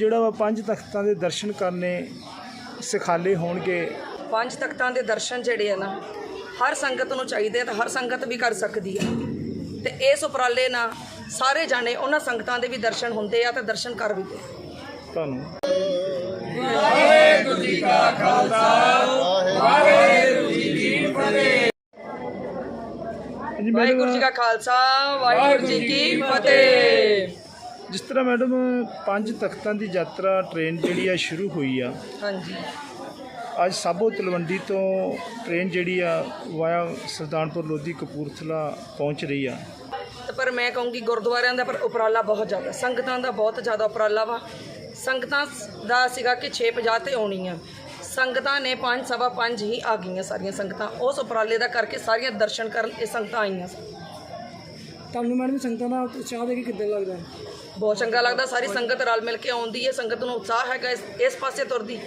ਜਿਹੜਾ ਵਾ ਪੰਜ ਤਖਤਾਂ ਦੇ ਦਰਸ਼ਨ ਕਰਨੇ ਸਿਖਾਲੇ ਹੋਣਗੇ। ਪੰਜ ਤਖਤਾਂ ਦੇ ਦਰਸ਼ਨ ਜਿਹੜੇ ਆ ਨਾ ਹਰ ਸੰਗਤ ਨੂੰ ਚਾਹੀਦੇ ਆ ਤੇ ਹਰ ਸੰਗਤ ਵੀ ਕਰ ਸਕਦੀ ਆ। ਤੇ ਇਸ ਉਪਰਾਲੇ ਨਾਲ ਸਾਰੇ ਜਾਣੇ ਉਹਨਾਂ ਸੰਗਤਾਂ ਦੇ ਵੀ ਦਰਸ਼ਨ ਹੁੰਦੇ ਆ ਤੇ ਦਰਸ਼ਨ ਕਰ ਵੀ ਗਏ ਤੁਹਾਨੂੰ। ਜੀ ਵਾਹਿਗੁਰੂ ਜੀ ਮੈਡਮ ਕਾ ਖਾਲਸਾ ਵਾਹਿਗੁਰੂ ਜੀ ਕੀ ਫਤਿਹ। ਜਿਸ ਤਰ੍ਹਾਂ ਮੈਡਮ ਪੰਜ ਤਖਤਾਂ ਦੀ ਯਾਤਰਾ ਟ੍ਰੇਨ ਜਿਹੜੀ ਆ ਸ਼ੁਰੂ ਹੋਈ ਆ। ਹਾਂਜੀ। ਅੱਜ ਸਾਬੋ ਤਲਵੰਡੀ ਤੋਂ ਟ੍ਰੇਨ ਜਿਹੜੀ ਆ ਵਾਇਆ ਸਰਦਾਨਪੁਰ ਲੋਧੀ ਕਪੂਰਥਲਾ ਪਹੁੰਚ ਰਹੀ ਆ। ਤੇ ਪਰ ਮੈਂ ਕਹੂੰਗੀ ਗੁਰਦੁਆਰਿਆਂ ਦਾ ਪਰ ਉਪਰਾਲਾ ਬਹੁਤ ਜ਼ਿਆਦਾ ਸੰਗਤਾਂ ਦਾ ਬਹੁਤ ਜ਼ਿਆਦਾ ਉਪਰਾਲਾ ਵਾ। ਸੰਗਤਾਂ ਦਾ ਸੀਗਾ ਕਿ 6:50 ਤੇ ਆਉਣੀ ਆ। ਸੰਗਤਾਂ ਨੇ 5 ਸਵਾ 5 ਹੀ ਆ ਗਈਆਂ ਸਾਰੀਆਂ ਸੰਗਤਾਂ। ਉਸ ਉਪਰਾਲੇ ਦਾ ਕਰਕੇ ਸਾਰੀਆਂ ਦਰਸ਼ਨ ਕਰਨ ਇਹ ਸੰਗਤਾਂ ਆਈਆਂ ਸਨ। ਤੁਹਾਨੂੰ ਮੈਡਮ ਸੰਗਤਾਂ ਦਾ ਉਤਸ਼ਾਹ ਦੇ ਕੇ ਕਿੱਦਾਂ ਲੱਗਦਾ? ਹੈ ਬਹੁਤ ਚੰਗਾ ਲੱਗਦਾ ਸਾਰੀ ਸੰਗਤ ਰਲ ਮਿਲ ਕੇ ਆਉਂਦੀ ਹੈ ਸੰਗਤ ਨੂੰ ਉਤਸ਼ਾਹ ਹੈਗਾ ਇਸ ਇਸ ਪਾਸੇ ਤੁਰਦੀ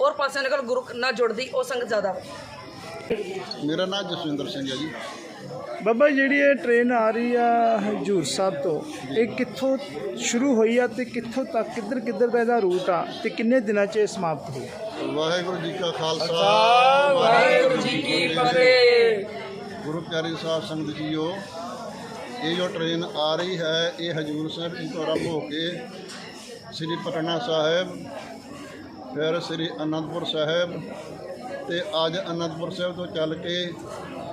ਔਰ ਪਾਸੇ ਨਿਕਲ ਗੁਰੂ ਨਾਲ ਜੁੜਦੀ ਉਹ ਸੰਗਤ ਜ਼ਿਆਦਾ। ਮੇਰਾ ਨਾਮ ਜਸਵਿੰਦਰ ਸਿੰਘ ਹੈ ਜੀ। ਬਾਬਾ ਜਿਹੜੀ ਇਹ ਟ੍ਰੇਨ ਆ ਰਹੀ ਆ ਹਜੂਰ ਸਾਹਿਬ ਤੋਂ ਇਹ ਕਿੱਥੋਂ ਸ਼ੁਰੂ ਹੋਈ ਆ ਤੇ ਕਿੱਥੋਂ ਤੱਕ ਕਿੱਧਰ ਕਿੱਧਰ ਦਾ ਇਹਦਾ ਰੂਟ ਆ ਤੇ ਕਿੰਨੇ ਦਿਨਾਂ 'ਚ ਇਹ ਸਮਾਪਤ ਹੋਊ ਵਾਹਿਗੁਰੂ ਜੀ ਕਾ ਖਾਲਸਾ। ਵਾਹਿਗੁਰੂ ਜੀ ਕੀ ਫਤਿਹ। ਗੁਰੂ ਪਿਆਰੇ ਸਾਹਿਬ ਸੰਗਤ ਜੀਓ ਇਹ ਜੋ ਟ੍ਰੇਨ ਆ ਰਹੀ ਹੈ, ਇਹ ਹਜੂਰ ਸਾਹਿਬ ਜੀ ਤੋਂ ਆਰੰਭ ਹੋ ਕੇ ਸ੍ਰੀ ਪਟਨਾ ਸਾਹਿਬ, ਫਿਰ ਸ੍ਰੀ ਅਨੰਦਪੁਰ ਸਾਹਿਬ ਤੇ ਅੱਜ ਅਨੰਦਪੁਰ ਸਾਹਿਬ ਤੋਂ ਚੱਲ ਕੇ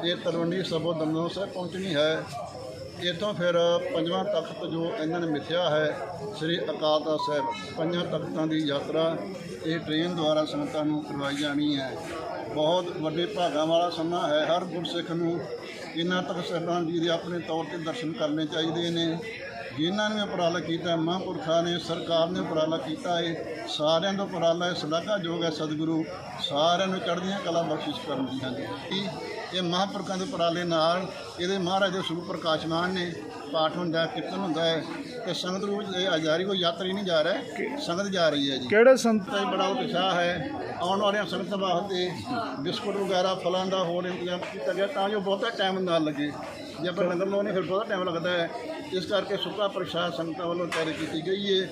ਇਹ ਤਲਵੰਡੀ ਸਭੋ ਦਮਦਮਾ ਸਾਹਿਬ ਪਹੁੰਚਣੀ ਹੈ। ਇੱਥੋਂ ਫਿਰ ਪੰਜਵਾਂ ਤਖਤ ਜੋ ਇਹਨਾਂ ਨੇ ਮਿਥਿਆ ਹੈ, ਸ੍ਰੀ ਅਕਾਲ ਤਖਤ ਸਾਹਿਬ ਪੰਜਾਂ ਤਖਤਾਂ ਦੀ ਯਾਤਰਾ ਇਹ ਟ੍ਰੇਨ ਦੁਆਰਾ ਸੰਗਤਾਂ ਨੂੰ ਕਰਵਾਈ ਜਾਣੀ ਹੈ। ਬਹੁਤ ਵੱਡੇ ਭਾਗਾਂ ਵਾਲਾ ਸਮਾਂ ਹੈ, ਹਰ ਗੁਰਸਿੱਖ ਨੂੰ ਇਹਨਾਂ ਤੱਕ ਸਾਹਿਬਾਨ ਜੀ ਦੇ ਆਪਣੇ ਤੌਰ ਤੇ ਦਰਸ਼ਨ ਕਰਨੇ ਚਾਹੀਦੇ ਨੇ। ਜਿਨ੍ਹਾਂ ਨੇ ਉਪਰਾਲਾ ਕੀਤਾ ਮਹਾਂਪੁਰਖਾਂ ਨੇ ਸਰਕਾਰ ਨੇ ਉਪਰਾਲਾ ਕੀਤਾ ਹੈ ਸਾਰਿਆਂ ਦਾ ਉਪਰਾਲਾ ਹੈ ਸ਼ਲਾਘਾਯੋਗ ਹੈ ਸਤਿਗੁਰੂ। ਸਾਰਿਆਂ ਨੂੰ ਚੜ੍ਹਦੀਆਂ ਕਲਾ ਬਖਸ਼ਿਸ਼ ਕਰਨ ਦੀ ਹਨ ਇਹ ਮਹਾਂਪੁਰਖਾਂ ਦੇ ਉਪਰਾਲੇ ਨਾਲ ਇਹਦੇ ਮਹਾਰਾਜ ਦੇ ਸਰੂਪ ਪ੍ਰਕਾਸ਼ਮਾਨ ਨੇ ਪਾਠ ਹੁੰਦਾ ਹੈ, ਕੀਰਤਨ ਹੁੰਦਾ ਹੈ ਤੇ ਸੰਗਤ ਰੂਪ ਇਹ ਆਜਾਰੀ ਕੋਈ ਯਾਤਰੀ ਨਹੀਂ ਜਾ ਰਿਹਾ ਸੰਗਤ ਜਾ ਰਹੀ ਹੈ ਜੀ। ਕਿਹੜੇ ਸੰਤ ਤਾਂ ਬੜਾ ਉਤਸ਼ਾਹ ਹੈ। ਆਉਣ ਵਾਲੀਆਂ ਸੰਗਤਾਂ ਵਾਸਤੇ ਬਿਸਕੁਟ ਵਗੈਰਾ ਫਲਾਂ ਦਾ ਹੋਰ ਇੰਤਜ਼ਾਮ ਕੀਤਾ ਗਿਆ ਤਾਂ ਜੋ ਬਹੁਤਾ ਟਾਈਮ ਨਾ ਲੱਗੇ। ਜੇ ਆਪਾਂ ਲੰਗਰ ਲਾਉਣੇ ਫਿਰ ਬਹੁਤਾ ਟਾਈਮ ਲੱਗਦਾ ਹੈ। ਇਸ ਕਰਕੇ ਸੁੱਕਾ ਪ੍ਰਸ਼ਾਦ ਸੰਗਤਾਂ ਵੱਲੋਂ ਤਿਆਰੀ ਕੀਤੀ ਗਈ ਹੈ।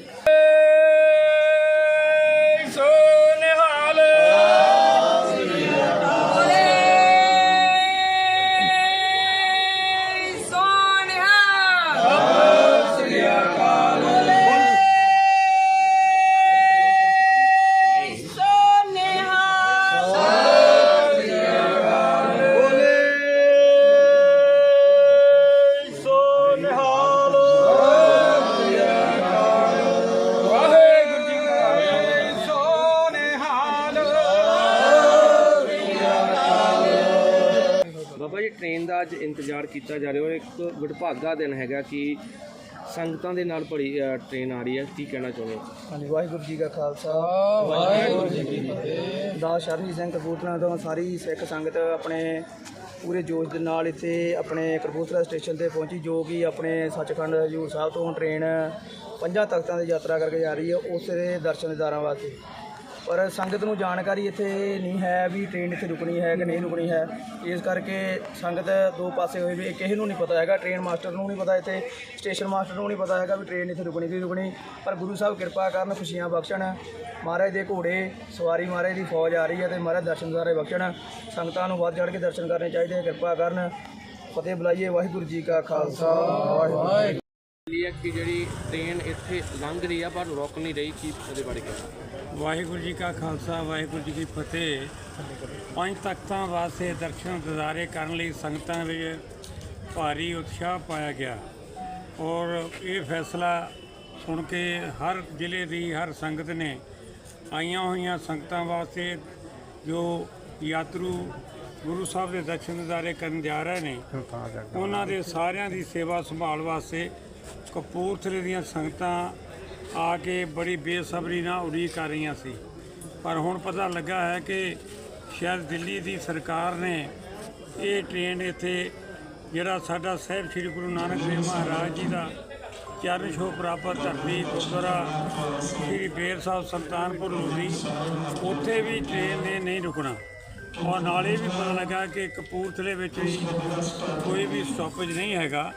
ਟ੍ਰੇਨ ਦਾ ਅੱਜ ਇੰਤਜ਼ਾਰ ਕੀਤਾ ਜਾ ਰਿਹਾ ਔਰ ਇੱਕ ਵਡਭਾਗਾ ਦਿਨ ਹੈਗਾ ਕਿ ਸੰਗਤਾਂ ਦੇ ਨਾਲ ਭਰੀ ਅ, ਟ੍ਰੇਨ ਆ ਰਹੀ ਹੈ। ਕੀ ਕਹਿਣਾ ਚਾਹੁੰਦੇ ਹੋ ਹਾਂਜੀ ਵਾਹਿਗੁਰੂ ਜੀ ਕਾ ਖਾਲਸਾ। ਵਾਹਿਗੁਰੂ ਜੀ ਕੀ ਫਤਿਹ। ਦਾਸ ਸ਼ਰਨੀ ਸਿੰਘ ਕਪੂਰਥਲਾ ਤੋਂ ਸਾਰੀ ਸਿੱਖ ਸੰਗਤ ਆਪਣੇ ਪੂਰੇ ਜੋਸ਼ ਦੇ ਨਾਲ ਇੱਥੇ ਆਪਣੇ ਕਪੂਰਥਲਾ ਸਟੇਸ਼ਨ ਤੇ ਪਹੁੰਚੀ ਜੋ ਕਿ ਆਪਣੇ ਸੱਚਖੰਡ ਹਜੂਰ ਸਾਹਿਬ ਤੋਂ ਟ੍ਰੇਨ ਪੰਜਾਂ ਤਖਤਾਂ ਦੀ ਯਾਤਰਾ ਕਰਕੇ ਜਾ ਰਹੀ ਹੈ ਉਸ ਦੇ ਦਰਸ਼ਨ ਦਿਦਾਰਾਂ ਵਾਸਤੇ। ਪਰ ਸੰਗਤ ਨੂੰ ਜਾਣਕਾਰੀ ਇੱਥੇ ਨਹੀਂ ਹੈ ਵੀ ਟ੍ਰੇਨ ਇੱਥੇ ਰੁਕਣੀ ਹੈ ਕਿ ਨਹੀਂ ਰੁਕਣੀ ਹੈ। ਇਸ ਕਰਕੇ ਸੰਗਤ ਦੋ ਪਾਸੇ ਹੋਈ ਵੀ ਕਿਸੇ ਨੂੰ ਨਹੀਂ ਪਤਾ ਹੈਗਾ। ਟ੍ਰੇਨ ਮਾਸਟਰ ਨੂੰ ਨਹੀਂ ਪਤਾ ਇੱਥੇ ਸਟੇਸ਼ਨ ਮਾਸਟਰ ਨੂੰ ਨਹੀਂ ਪਤਾ ਹੈਗਾ ਵੀ ਟ੍ਰੇਨ ਇੱਥੇ ਰੁਕਣੀ ਕਿ ਰੁਕਣੀ। ਪਰ ਗੁਰੂ ਸਾਹਿਬ ਕਿਰਪਾ ਕਰਨ, ਖੁਸ਼ੀਆਂ ਬਖਸ਼ਣ। ਮਹਾਰਾਜ ਦੇ ਘੋੜੇ, ਸਵਾਰੀ ਮਹਾਰਾਜ ਦੀ ਫੌਜ ਆ ਰਹੀ ਹੈ ਤੇ ਮਹਾਰਾਜ ਦਰਸ਼ਨ ਸਾਰੇ ਬਖਸ਼ਣ। ਸੰਗਤਾਂ ਨੂੰ ਵੱਧ ਚੜ੍ਹ ਕੇ ਦਰਸ਼ਨ ਕਰਨੇ ਚਾਹੀਦੇ ਕਿਰਪਾ ਕਰਨ। ਫਤਿਹ ਬੁਲਾਈਏ, ਵਾਹਿਗੁਰੂ ਜੀ ਕਾ ਖਾਲਸਾ, ਵਾਹਿਗੁਰੂ ਹੈ ਕਿ ਜਿਹੜੀ ਟ੍ਰੇਨ ਇੱਥੇ ਲੰਘ ਰਹੀ ਆ ਪਰ ਰੁਕ ਨਹੀਂ ਰਹੀ ਕੀ ਉਹਦੇ ਬਾਰੇ ਕਹਿਣਾ? ਵਾਹਿਗੁਰੂ ਜੀ ਕਾ ਖਾਲਸਾ ਵਾਹਿਗੁਰੂ ਜੀ ਕੀ ਫਤਿਹ। ਪੰਜ ਤਖਤਾਂ ਵਾਸਤੇ ਦਰਸ਼ਨ ਦਿਦਾਰੇ ਕਰਨ ਲਈ ਸੰਗਤਾਂ ਵਿੱਚ ਭਾਰੀ ਉਤਸ਼ਾਹ ਪਾਇਆ ਗਿਆ। ਔਰ ਇਹ ਫੈਸਲਾ ਸੁਣ ਕੇ ਹਰ ਜ਼ਿਲ੍ਹੇ ਦੀ ਹਰ ਸੰਗਤ ਨੇ ਆਈਆਂ ਹੋਈਆਂ ਸੰਗਤਾਂ ਵਾਸਤੇ ਜੋ ਯਾਤਰੂ ਗੁਰੂ ਸਾਹਿਬ ਦੇ ਦਰਸ਼ਨ ਦਿਦਾਰੇ ਕਰਨ ਜਾ ਰਹੇ ਨੇ ਉਹਨਾਂ ਦੇ ਸਾਰਿਆਂ ਦੀ ਸੇਵਾ ਸੰਭਾਲ ਵਾਸਤੇ ਕਪੂਰਥਲੇ ਦੀਆਂ ਸੰਗਤਾਂ ਆ ਕੇ ਬੜੀ ਬੇਸਬਰੀ ਨਾਲ ਉਡੀਕ ਕਰ ਰਹੀਆਂ ਸੀ। ਪਰ ਹੁਣ ਪਤਾ ਲੱਗਾ ਹੈ ਕਿ ਸ਼ਾਇਦ ਦਿੱਲੀ ਦੀ ਸਰਕਾਰ ਨੇ ਇਹ ਟ੍ਰੇਨ ਇੱਥੇ ਜਿਹੜਾ ਸਾਡਾ ਸਾਹਿਬ ਸ੍ਰੀ ਗੁਰੂ ਨਾਨਕ ਦੇਵ ਮਹਾਰਾਜ ਜੀ ਦਾ ਚਰਨ ਛੋਹ ਪ੍ਰਾਪਤ ਧਰਤੀ ਗੁਰਦੁਆਰਾ ਸ੍ਰੀ ਬੇਰ ਸਾਹਿਬ ਸੁਲਤਾਨਪੁਰ ਲੋਧੀ ਉੱਥੇ ਵੀ ਟ੍ਰੇਨ ਨੇ ਨਹੀਂ ਰੁਕਣਾ। ਔਰ ਨਾਲੇ ਵੀ ਪਤਾ ਲੱਗਾ ਕਿ ਕਪੂਰਥਲੇ ਵਿੱਚ ਵੀ ਕੋਈ ਵੀ ਸਟਾਪੇਜ ਨਹੀਂ ਹੈਗਾ।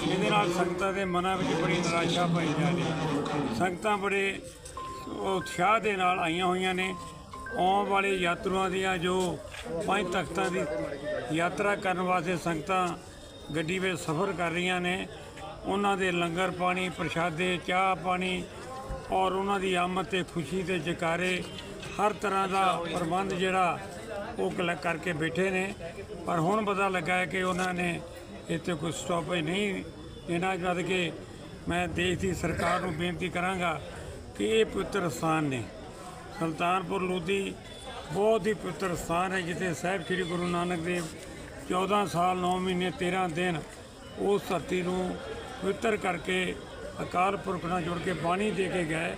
ਜਿਹਦੇ ਨਾਲ ਸੰਗਤਾਂ ਦੇ ਮਨਾਂ ਵਿੱਚ ਬੜੀ ਨਿਰਾਸ਼ਾ ਪਾਈ ਜਾ ਰਹੀ ਹੈ ਸੰਗਤਾਂ ਬੜੇ ਉਤਸ਼ਾਹ ਦੇ ਨਾਲ ਆਈਆਂ ਹੋਈਆਂ ਨੇ। ਆਉਣ ਵਾਲੇ ਯਾਤਰੂਆਂ ਦੀਆਂ ਜੋ ਪੰਜ ਤਖਤਾਂ ਦੀ ਯਾਤਰਾ ਕਰਨ ਵਾਸਤੇ ਸੰਗਤਾਂ ਗੱਡੀ ਵਿੱਚ ਸਫ਼ਰ ਕਰ ਰਹੀਆਂ ਨੇ, ਉਹਨਾਂ ਦੇ ਲੰਗਰ ਪਾਣੀ, ਪ੍ਰਸ਼ਾਦੇ, ਚਾਹ ਪਾਣੀ ਔਰ ਉਹਨਾਂ ਦੀ ਆਮਦ ਤੇ ਖੁਸ਼ੀ ਤੇ ਜਕਾਰੇ ਹਰ ਤਰ੍ਹਾਂ ਦਾ ਪ੍ਰਬੰਧ ਜਿਹੜਾ ਉਹ ਕਲੈਕਟ ਕਰਕੇ ਬੈਠੇ ਨੇ। ਪਰ ਹੁਣ ਪਤਾ ਲੱਗਾ ਹੈ ਕਿ ਉਹਨਾਂ ਨੇ ਇੱਥੇ ਕੋਈ ਸਟਾਪੇਜ ਨਹੀਂ। ਇਹਨਾਂ ਜਦ ਕਿ ਮੈਂ ਦੇਸ਼ ਦੀ ਸਰਕਾਰ ਨੂੰ ਬੇਨਤੀ ਕਰਾਂਗਾ ਕਿ ਇਹ ਪਵਿੱਤਰ ਸਥਾਨ ਨੇ। ਸੁਲਤਾਨਪੁਰ ਲੋਧੀ ਬਹੁਤ ਹੀ ਪਵਿੱਤਰ ਸਥਾਨ ਹੈ, ਜਿੱਥੇ ਸਾਹਿਬ ਸ੍ਰੀ ਗੁਰੂ ਨਾਨਕ ਦੇਵ 14 ਸਾਲ 9 ਮਹੀਨੇ 13 ਦਿਨ ਉਸ ਧਰਤੀ ਨੂੰ ਪਵਿੱਤਰ ਕਰਕੇ ਅਕਾਲ ਪੁਰਖ ਨਾਲ ਜੁੜ ਕੇ ਬਾਣੀ ਦੇ ਕੇ ਗਏ।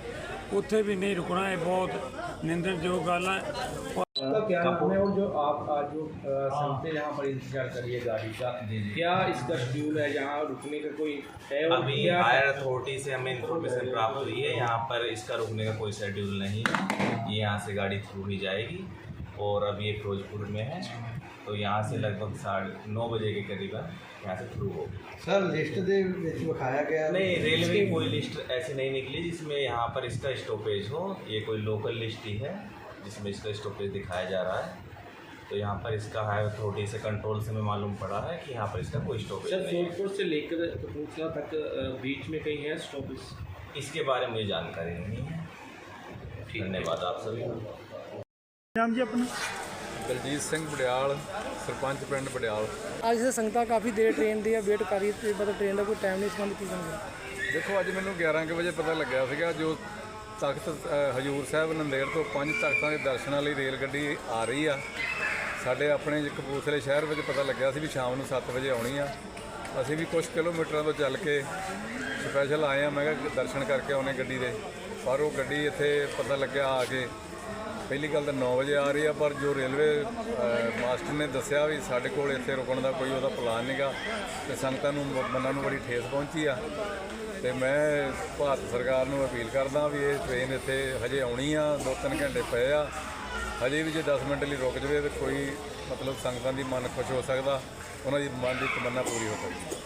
ਉੱਥੇ ਵੀ ਨਹੀਂ ਰੁਕਣਾ, ਇਹ ਬਹੁਤ ਨਿੰਦਣਯੋਗ ਗੱਲ ਹੈ। तो तो आपका क्या नाम है और जो आप जो संते यहाँ पर इंतज़ार करिए गाड़ी का? क्या इसका शेड्यूल है? यहाँ रुकने का कोई है अभी हायर अथॉरिटी से हमें इंफॉर्मेशन प्राप्त हुई है। यहाँ पर इसका रुकने का कोई शेड्यूल नहीं है। ये यहाँ से गाड़ी थ्रू ही जाएगी और अब ये फिरोजपुर में है। तो यहाँ से लगभग साढ़े नौ बजे के करीब यहाँ से थ्रू होगी। सर लिस्ट दे दिखाया गया। नहीं रेलवे की कोई लिस्ट ऐसी नहीं निकली जिसमें यहाँ पर इसका स्टॉपेज हो। ये कोई लोकल लिस्ट ही है। जिसमें इसका स्टॉपेज दिखाया जा रहा है तो यहाँ पर इसका हायर अथॉरिटी से कंट्रोल से हमें मालूम पड़ा है कि यहाँ पर इसका कोई स्टॉपेज सर नहीं है फिरोजपुर से लेकर कपूरथला तक अ, बीच में कहीं है स्टॉपेज इसके बारे में मुझे जानकारी नहीं है धन्यवाद आप सभी का ਨਾਮ ਜੀ ਆਪਣਾ ਦਲਜੀਤ ਸਿੰਘ ਬੜਿਆਲ ਸਰਪੰਚ ਪਿੰਡ ਬੜਿਆਲ ਅੱਜ ਤੇ ਸੰਗਤਾਂ ਕਾਫੀ ਦੇਰ ਟ੍ਰੇਨ ਦੀ ਆ ਵੇਟ ਕਰ ਰਹੀ ਤੇ ਮਤਲਬ ਟ੍ਰੇਨ ਦਾ ਕੋਈ ਟਾਈਮ ਨਹੀਂ ਸੰਬੰਧ ਕੀ ਕਰਾਂਗੇ ਦੇਖੋ ਅੱਜ ਮੈਨੂੰ 11 ਕੁ ਵਜੇ ਪਤਾ ਲੱਗਿਆ ਸੀਗਾ ਜੋ ਤਖਤ ਹਜੂਰ ਸਾਹਿਬ ਨੰਦੇੜ ਤੋਂ ਪੰਜ ਤਖਤਾਂ ਦੇ ਦਰਸ਼ਨਾਂ ਲਈ ਰੇਲ ਗੱਡੀ ਆ ਰਹੀ ਆ। ਸਾਡੇ ਆਪਣੇ ਕਪੂਰਥਲੇ ਸ਼ਹਿਰ ਵਿੱਚ ਪਤਾ ਲੱਗਿਆ ਸੀ ਵੀ ਸ਼ਾਮ ਨੂੰ 7 ਵਜੇ ਆਉਣੀ ਆ। ਅਸੀਂ ਵੀ ਕੁਝ ਕਿਲੋਮੀਟਰਾਂ ਤੋਂ ਚੱਲ ਕੇ ਸਪੈਸ਼ਲ ਆਏ ਆ, ਮੈਂ ਕਿਹਾ ਦਰਸ਼ਨ ਕਰਕੇ ਆਉਣੇ ਗੱਡੀ ਦੇ। ਪਰ ਉਹ ਗੱਡੀ ਇੱਥੇ ਪਤਾ ਲੱਗਿਆ ਆ ਕੇ ਪਹਿਲੀ ਗੱਲ ਤਾਂ 9 ਵਜੇ ਆ ਰਹੀ ਆ, ਪਰ ਜੋ ਰੇਲਵੇ ਮਾਸਟਰ ਨੇ ਦੱਸਿਆ ਵੀ ਸਾਡੇ ਕੋਲ ਇੱਥੇ ਰੁਕਣ ਦਾ ਕੋਈ ਉਹਦਾ ਪਲਾਨ ਨਹੀਂਗਾ ਤੇ ਸੰਗਤਾਂ ਨੂੰ ਮਨਾਂ ਨੂੰ ਬੜੀ ਠੇਸ ਪਹੁੰਚੀ ਆ। ਤੇ ਮੈਂ ਭਾਰਤ ਸਰਕਾਰ ਨੂੰ ਅਪੀਲ ਕਰਦਾ ਵੀ ਇਹ ਟ੍ਰੇਨ ਇੱਥੇ ਹਜੇ ਆਉਣੀ ਆ 2-3 ਘੰਟੇ ਪਏ ਆ। ਹਜੇ ਵੀ ਜੇ 10 ਮਿੰਟ ਲਈ ਰੁਕ ਜਵੇ ਤੇ ਕੋਈ ਮਤਲਬ ਸੰਗਤਾਂ ਦੀ ਮਨ ਖੁਸ਼ ਹੋ ਸਕਦਾ, ਉਹਨਾਂ ਦੀ ਮਨ ਦੀ ਤਮੰਨਾ ਪੂਰੀ ਹੋ ਸਕਦੀ।